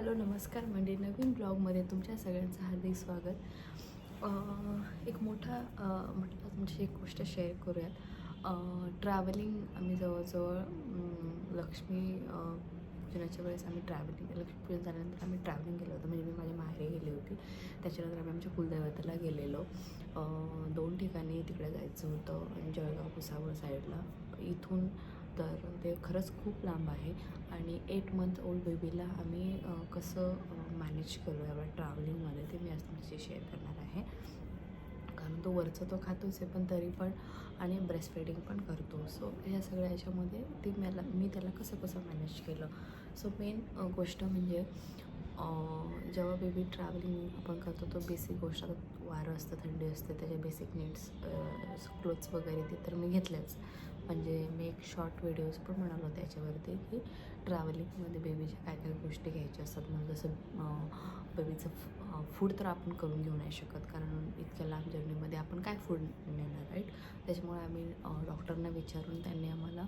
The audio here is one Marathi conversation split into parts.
हॅलो नमस्कार. म्हणजे नवीन ब्लॉगमध्ये तुमच्या सगळ्यांचं हार्दिक स्वागत. एक मोठा म्हटलं तुमची म्हणजे एक गोष्ट शेअर करूयात. ट्रॅव्हलिंग आम्ही जवळजवळ लक्ष्मी पूजनाच्या वेळेस आम्ही ट्रॅव्हलिंग लक्ष्मीपूजन झाल्यानंतर आम्ही ट्रॅव्हलिंग केलं होतं. म्हणजे मी माझ्या माहेरी गेली होती. त्याच्यानंतर आम्ही आमच्या कुलदैवताला गेलेलो. दोन ठिकाणी तिकडे जायचं होतं. जळगाव भुसावळ साईडला इथून तर ते खरंच खूप लांब आहे. आणि एट मंथ ओल्ड बेबीला आम्ही कसं मॅनेज करू या ट्रॅव्हलिंगमध्ये ते मी आज तुमच्याशी शेअर करणार आहे. कारण तो वरचं तो खातोच आहे पण तरी पण आणि ब्रेस्ट फिडिंग पण करतो. सो ह्या सगळ्या ह्याच्यामध्ये ते मला मी त्याला कसं कसं मॅनेज केलं? सो मेन गोष्ट म्हणजे जेव्हा बेबी ट्रॅव्हलिंग आपण करतो तो बेसिक गोष्ट वारं असतं थंडी असते त्याचे बेसिक नीड्स क्लोथ्स वगैरे ते तर मी घेतल्याच. म्हणजे मी एक शॉर्ट व्हिडिओज पण म्हणालो त्याच्यावरती की ट्रॅव्हलिंगमध्ये बेबीच्या काय काय गोष्टी घ्यायच्या असतात. म्हणजे जसं बेबीचं फूड तर आपण करून घेऊ नाही शकत. कारण इतक्या लांब जर्नीमध्ये आपण काय फूड नेणार राईट त्याच्यामुळे आम्ही डॉक्टरना विचारून त्यांनी आम्हाला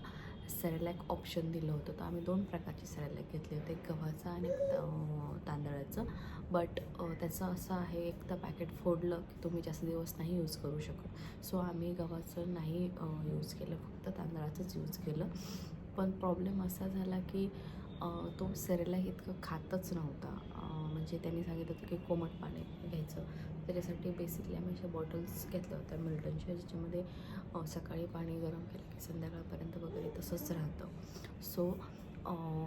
सेरेलॅक ऑप्शन दिलं होतं. तर आम्ही दोन प्रकारचे सेरेलॅक घेतले होते एक गव्हाचं आणि तांदळाचं. बट त्याचं असं आहे एक तर पॅकेट फोडलं की तुम्ही जास्त दिवस नाही यूज करू शकत. सो आम्ही गव्हाचं नाही यूज केलं फक्त तांदळाचंच यूज केलं. पण प्रॉब्लेम असा झाला की तो सेरेलॅक इतकं खातच नव्हता. म्हणजे त्यांनी सांगितलं होतं की कोमट पाणी घ्यायचं. त्याच्यासाठी बेसिकली आम्ही अशा बॉटल्स घेतल्या होत्या मिल्टनच्या ज्याच्यामध्ये सकाळी पाणी गरम केलं की संध्याकाळपर्यंत वगैरे तसंच राहतं. सो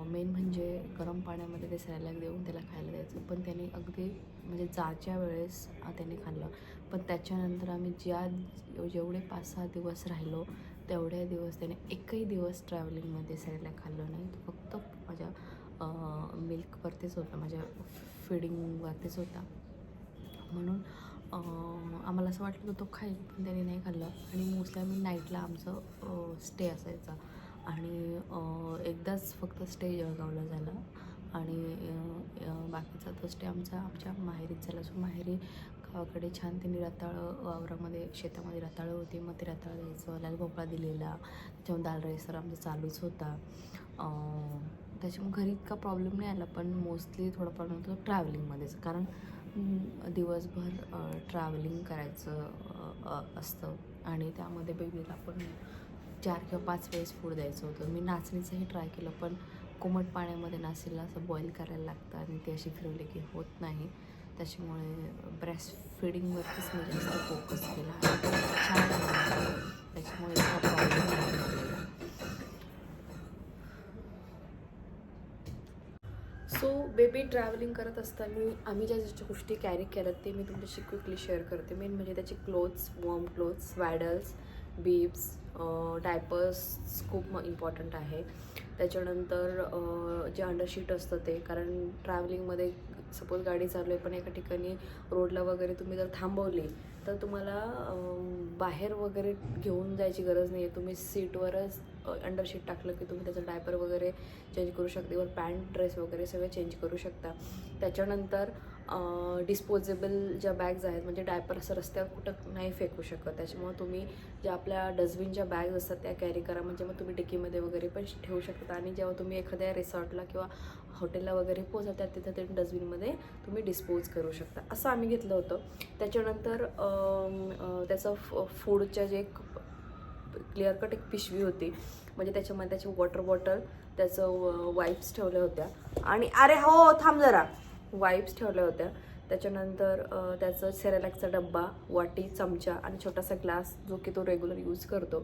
मेन म्हणजे गरम पाण्यामध्ये ते सॅलॅक देऊन त्याला खायला द्यायचं. पण त्याने अगदी म्हणजे जाच्या वेळेस अं, त्याने खाल्लं. पण त्याच्यानंतर आम्ही ज्या जेवढे पाच सहा दिवस राहिलो तेवढ्या दिवस त्याने एकही दिवस ट्रॅव्हलिंगमध्ये सॅलॅक खाल्लं नाही. फक्त माझ्या मिल्कवरतीच होतं माझ्या फिडिंगवरतीच होता. म्हणून आम्हाला असं वाटलं होतं तो खाईल पण त्याने नाही खाल्लं. आणि मोस्टली आम्ही नाईटला आमचं स्टे असायचा. आणि एकदाच फक्त स्टे जळगावला झाला. आणि बाकीचा तो स्टे आमचा आमच्या माहेरीत झाला. सो माहेरी गावाकडे छान त्यांनी रताळं वावरामध्ये शेतामध्ये रताळं होती. मग ते रताळं द्यायचं लाल भोपळा दिलेला. त्याच्यामुळे दाल राईसर आमचा चालूच होता. त्याच्यामुळे घरी इतका प्रॉब्लेम नाही आला पण मोस्टली थोडंफार प्रॉब्लेम होतो ट्रॅव्हलिंगमध्येच कारण दिवसभर ट्रॅव्हलिंग करायचं असतं. आणि त्यामध्ये बेबीला पण चार किंवा पाच वेळेस फूड द्यायचं होतं. मी नाचणीचंही ट्राय केलं पण कोमट पाण्यामध्ये नाचणीला असं बॉईल करायला लागतं आणि ती अशी फिरवली की होत नाही. त्याच्यामुळे ब्रेस्ट फिडिंगवरतीच मी जास्त फोकस केला. आणि छान त्याच्यामुळे इतका प्रॉब्लेम नाही झालेला. सो बेबी ट्रॅव्हलिंग करत असताना आम्ही ज्या ज्या गोष्टी कॅरी केल्यात ते मी तुमच्याशी क्विकली शेअर करते. मेन म्हणजे त्याचे clothes warm clothes swaddles bibs diapers खूप इम्पॉर्टंट आहे. त्याच्यानंतर जे अंडरशीट असतं ते कारण ट्रॅव्हलिंगमध्ये सपोज गाडी चालू आहे पण एका ठिकाणी रोडला वगैरे तुम्ही जर थांबवली तर तुम्हाला बाहेर वगैरे घेऊन जायची गरज नाही आहे तुम्ही सीटवरच अंडरशीट टाकलं की तुम्ही त्याचं डायपर वगैरे चेंज करू शकता. किंवा पॅन्ट ड्रेस वगैरे सगळे चेंज करू शकता. त्याच्यानंतर डिस्पोजेबल ज्या बॅग्ज आहेत म्हणजे डायपर असं रस्त्यावर कुठं नाही फेकू शकत. त्याच्यामुळे तुम्ही ज्या आपल्या डस्टबिनच्या बॅग्ज असतात त्या कॅरी करा. म्हणजे मग तुम्ही डिकीमध्ये वगैरे पण ठेवू शकता. आणि जेव्हा तुम्ही एखाद्या रिसॉर्टला किंवा हॉटेलला वगैरे पोहोचतात तिथं ते डस्टबिनमध्ये तुम्ही डिस्पोज करू शकता. असं आम्ही घेतलं होतं. त्याच्यानंतर त्याचं फ फूडच्या जे क्लिअर कट एक पिशवी होती. म्हणजे त्याच्यामध्ये त्याची वॉटर बॉटल त्याचं वाईप्स ठेवल्या होत्या. आणि अरे हो थांब जरा. वाईप्स ठेवल्या होत्या. त्याच्यानंतर त्याचं सेरेलॅकचा डब्बा वाटी चमचा आणि छोटासा ग्लास जो की तो रेग्युलर यूज करतो.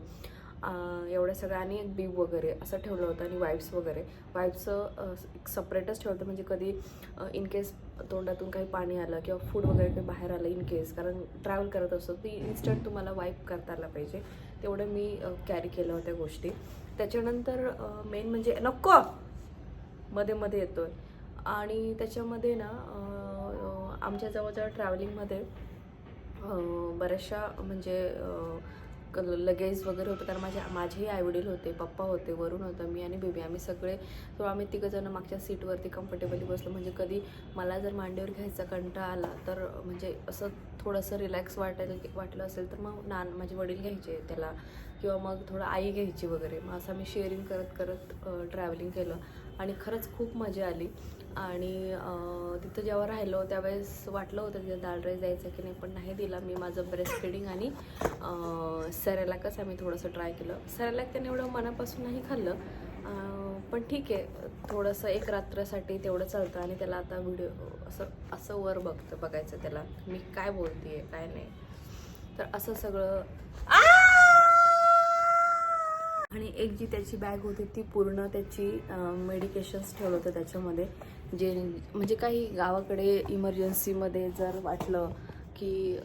एवढ्या सगळ्या आणि एक बीब वगैरे असं ठेवलं होतं आणि वाईप्स वगैरे. वाईप्सचं एक सपरेटच ठेवलं म्हणजे कधी इन केस तोंडातून काही पाणी आलं किंवा फूड वगैरे काही बाहेर आलं इन केस कारण ट्रॅव्हल करत असतो ती इन्स्टंट तुम्हाला वाईप करता आला पाहिजे. तेवढं मी कॅरी केलं होत्या गोष्टी. त्याच्यानंतर मेन म्हणजे नको! मध्ये मध्ये आहे आणि त्याच्यामध्ये ना आमच्या जवळजवळ ट्रॅव्हलिंगमध्ये बऱ्याचशा म्हणजे अं, लगेज वगैरे होतं. कारण माझ्या माझेही आईवडील होते पप्पा होते वरून होतं मी आणि बेबी. आम्ही सगळे सो आम्ही तिघंजणं मागच्या सीटवरती कम्फर्टेबली बसलो. म्हणजे कधी मला जर मांडीवर घ्यायचा कंटा आला तर म्हणजे असं थोडंसं रिलॅक्स वाटायला वाटलं असेल तर मग नान माझे वडील घ्यायचे त्याला. किंवा मग थोडं आई घ्यायची वगैरे. मग असं आम्ही शेअरिंग करत करत ट्रॅव्हलिंग केलं. आणि खरंच खूप मजा आली. आणि तिथं जेव्हा राहिलो त्यावेळेस वाटलं होतं तिथे दाल राईस द्यायचं की नाही पण नाही दिला मी माझं ब्रेस्ट फिडिंग आणि सरेलाकच आम्ही थोडंसं ट्राय केलं. सरेलाक त्याने एवढं मनापासून नाही खाल्लं पण ठीक आहे थोडंसं एक रात्रसाठी तेवढं चालतं आणि त्याला आता व्हिडिओ असं असं वर बघतं बघायचं त्याला मी काय बोलते काय नाही. तर असं सगळं आणि एक जी त्याची बॅग होती ती पूर्ण त्याची मेडिकेशन्स ठेवलं होतं त्याच्यामध्ये. जे म्हणजे काही गावाकडे इमर्जन्सीमध्ये जर वाटलं की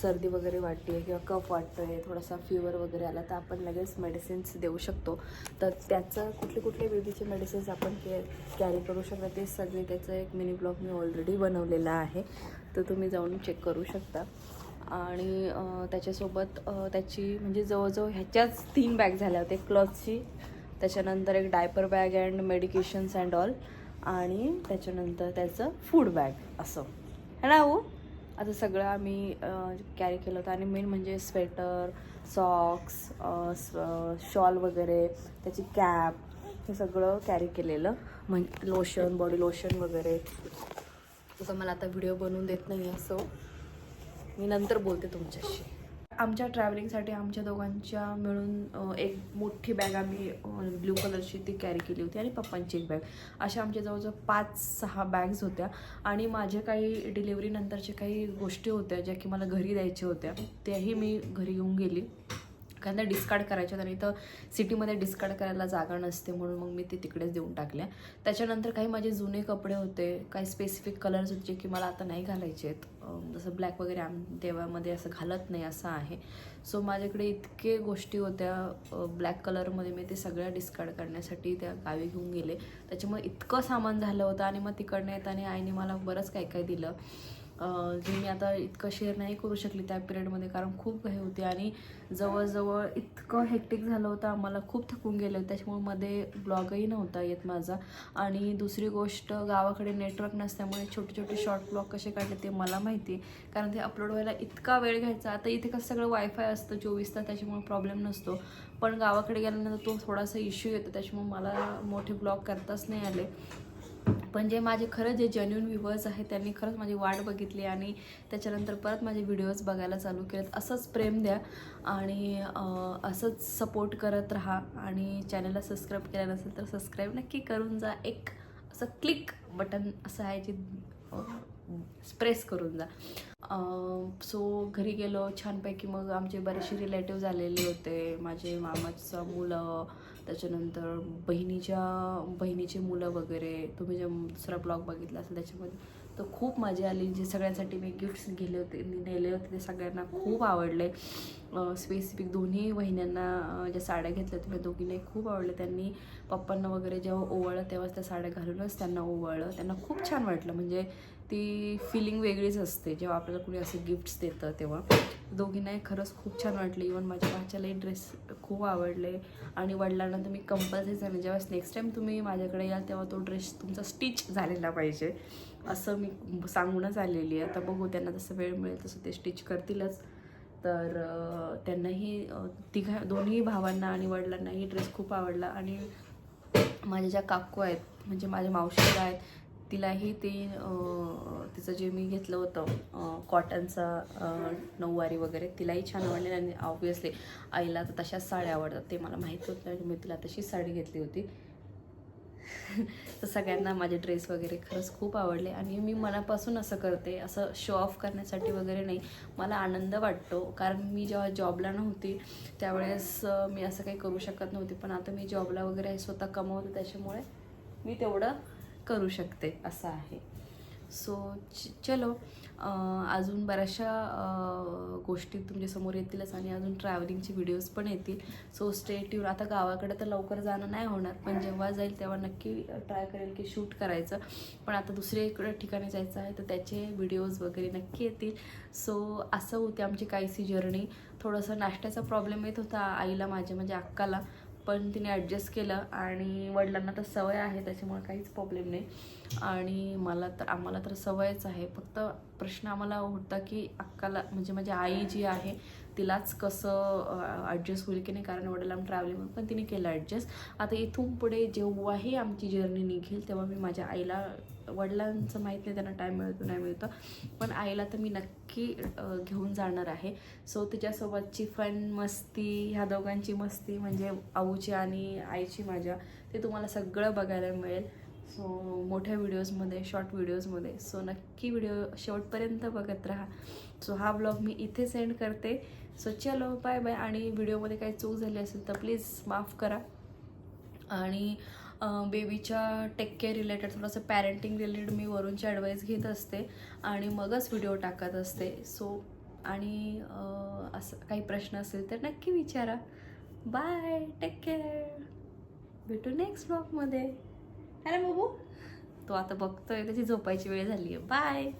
सर्दी वगैरे वाटते किंवा कफ वाटतोय थोडासा फिवर वगैरे आला तर आपण लगेच मेडिसिन्स देऊ शकतो. तर त्याचं कुठले कुठले बेबीचे मेडिसिन्स आपण के कॅरी करू शकता ते सगळे त्याचं एक मिनी ब्लॉग मी ऑलरेडी बनवलेला आहे. तर तुम्ही जाऊन चेक करू शकता. आणि त्याच्यासोबत त्याची म्हणजे जवळजवळ ह्याच्याच तीन बॅग झाल्या होत्या. क्लॉथची त्याच्यानंतर एक diaper bag and medications and all आणि त्याच्यानंतर त्याचं फूड बॅग असं. है ना हो? आता सगळं आम्ही कॅरी केलं होतं. आणि मेन म्हणजे स्वेटर सॉक्स शॉल वगैरे त्याची कॅप हे सगळं कॅरी केलेलं. म्हणजे लोशन बॉडी लोशन वगैरे. तसं मला आता व्हिडिओ बनवून देत नाही आहे सो मी नंतर बोलते तुमच्याशी. आमच्या ट्रॅव्हलिंगसाठी आमच्या दोघांच्या मिळून एक मोठी बॅग आम्ही ब्ल्यू कलरची ती कॅरी केली होती आणि पप्पांची एक बॅग अशा आमच्या जवळजवळ पाच सहा बॅग्स होत्या. आणि माझ्या काही डिलिव्हरीनंतरच्या काही गोष्टी होत्या ज्या की मला घरी द्यायच्या होत्या त्याही मी घरी घेऊन गेली. कारण डिस्कार्ड करायच्या आणि इथं सिटीमध्ये डिस्कार्ड करायला जागा नसते म्हणून मग मी ते तिकडेच देऊन टाकल्या. त्याच्यानंतर काही माझे जुने कपडे होते काही स्पेसिफिक कलर्स होते जे की मला आता नाही घालायचे आहेत. जसं ब्लॅक वगैरे आम देवामध्ये असं घालत नाही असं आहे. सो माझ्याकडे इतके गोष्टी होत्या ब्लॅक कलरमध्ये मी ते सगळ्या डिस्कार्ड करण्यासाठी त्या गावी घेऊन गेले. त्याच्यामुळे इतकं सामान झालं होतं आणि मग तिकडनं येताना आईने मला बरंच काय काय दिलं. जे मी आता इतकं शेअर नाही करू शकली त्या पिरियडमध्ये कारण खूप हे होती आणि जवळजवळ इतकं हेक्टिक झालं होतं आम्हाला खूप थकून गेलं त्याच्यामुळे मध्ये ब्लॉगही नव्हता येत माझा. आणि दुसरी गोष्ट गावाकडे नेटवर्क नसल्यामुळे छोटे छोटे शॉर्ट ब्लॉग कसे काढले ते मला माहिती कारण ते अपलोड व्हायला इतका वेळ घ्यायचा. आता इथे कसं सगळं वायफाय असतं चोवीस तास त्याच्यामुळे प्रॉब्लेम नसतो. पण गावाकडे गेल्यानंतर तो थोडासा इश्यू येतो. त्याच्यामुळे मला मोठे ब्लॉग करताच नाही आले. पण जे माझे खरं जे जेन्युन व्ह्युअर्स आहेत त्यांनी खरंच माझी वाट बघितली आणि त्याच्यानंतर परत माझे व्हिडिओज बघायला चालू केलेत. असंच प्रेम द्या आणि असंच सपोर्ट करत राहा आणि चॅनलला सबस्क्राईब केलं नसेल तर सबस्क्राईब नक्की करून जा. एक असं क्लिक बटन असं आहे जे प्रेस करून जा. सो घरी गेलो छानपैकी मग आमचे बरेचसे रिलेटिव्ह आलेले होते. माझे मामाचं मुलं त्याच्यानंतर बहिणीच्या बहिणीचे मुलं वगैरे तुम्ही जे दुसरा ब्लॉग बघितला असेल त्याच्यामध्ये तर खूप मजा आली. जे सगळ्यांसाठी मी गिफ्ट्स गेले होते नेले होते ते सगळ्यांना खूप आवडले. स्पेसिफिक दोन्ही बहिण्यांना ज्या साड्या घेतल्या होत्या त्या दोघींनाही खूप आवडले त्यांनी पप्पांना वगैरे जेव्हा ओवाळलं तेव्हाच त्या साड्या घालूनच त्यांना ओवाळलं. त्यांना खूप छान वाटलं. म्हणजे ती फिलिंग वेगळीच असते. जेव्हा आपल्याला कुणी असे गिफ्ट्स देतं तेव्हा. दोघींनाही खरंच खूप छान वाटले. इवन माझ्या भाच्यालाही ड्रेस खूप आवडले. आणि वडिलांना तुम्ही कंपल्सरी झाले जेव्हा नेक्स्ट टाईम तुम्ही माझ्याकडे याल तेव्हा तो ड्रेस तुमचा स्टिच झालेला पाहिजे. असं मी सांगूनच आलेली आहे. आता बघू त्यांना जसं वेळ मिळेल तसं ते स्टिच करतीलच. तर त्यांनाही तिघा दोन्ही भावांना आणि वडिलांनाही ड्रेस खूप आवडला. आणि माझ्या ज्या काकू आहेत म्हणजे माझ्या मावशीला आहेत तिलाही ते तिचं जे मी घेतलं होतं कॉटनचा नऊवारी वगैरे तिलाही छान आवडलेलं आणि ऑब्वियसली आईला तर तशाच साड्या आवडतात. ते मला माहीत होतं आणि मी तिला तशीच साडी घेतली होती. तर सगळ्यांना माझे ड्रेस वगैरे खरंच खूप आवडले आणि मी मनापासून असं करते. असं शो ऑफ करण्यासाठी वगैरे नाही. मला आनंद वाटतो. कारण मी जेव्हा जॉबला नव्हती त्यावेळेस मी असं काही करू शकत नव्हती. पण आता मी जॉबला वगैरे स्वतः कमवते त्याच्यामुळे मी तेवढं करू शकते असं आहे. सो चलो अजून बऱ्याचशा गोष्टी तुमच्यासमोर येतीलच आणि अजून ट्रॅव्हलिंगचे व्हिडिओज पण येतील. सो स्टेट येऊन आता गावाकडे तर लवकर जाणं नाही होणार पण जेव्हा जाईल तेव्हा नक्की ट्राय करेल की शूट करायचं. पण आता दुसरीकडे ठिकाणी जायचं आहे तर त्याचे व्हिडिओज वगैरे नक्की येतील. सो असं होते आमची काहीशी जर्नी थोडंसं नाश्त्याचा प्रॉब्लेम येत होता आईला माझ्या म्हणजे अक्काला. पण तिने ॲडजस्ट केलं आणि वडिलांना तर सवय आहे त्याच्यामुळे काहीच प्रॉब्लेम नाही. आणि मला तर आम्हाला तर सवयच आहे. फक्त प्रश्न आम्हाला होता की अक्काला म्हणजे माझी आई जी आहे तिलाच कसं ॲडजस्ट होईल की नाही? कारण वडिलांना ट्रॅव्हलिंग पण तिने केलं ॲडजस्ट आता इथून पुढे जेव्हाही आमची जर्नी निघेल तेव्हा मी माझ्या आईला वडिलांचं माहीत नाही त्यांना टाईम मिळतो नाही मिळतो. पण आईला तर मी नक्की घेऊन जाणार आहे. सो तिच्यासोबतची फन मस्ती ह्या दोघांची मस्ती म्हणजे आऊची आणि आईची माझ्या ते तुम्हाला सगळं बघायला मिळेल. सो मोठ्या व्हिडिओजमध्ये शॉर्ट व्हिडिओजमध्ये सो नक्की व्हिडिओ शेवटपर्यंत बघत राहा. सो हा ब्लॉग मी इथे सेंड करते. सो चलो बाय बाय आणि व्हिडिओमध्ये काही चूक झाली असेल तर प्लीज माफ करा. आणि बेबीच्या टेक केअर रिलेटेड थोडंसं पॅरेंटिंग रिलेटेड मी वरूनची ॲडवाईस घेत असते आणि मगच व्हिडिओ टाकत असते. सो आणि असं काही प्रश्न असेल तर नक्की विचारा. बाय टेक केअर भेटू नेक्स्ट ब्लॉगमध्ये अरे बाबू. तो आता बघतोय त्याची झोपायची वेळ झाली आहे बाय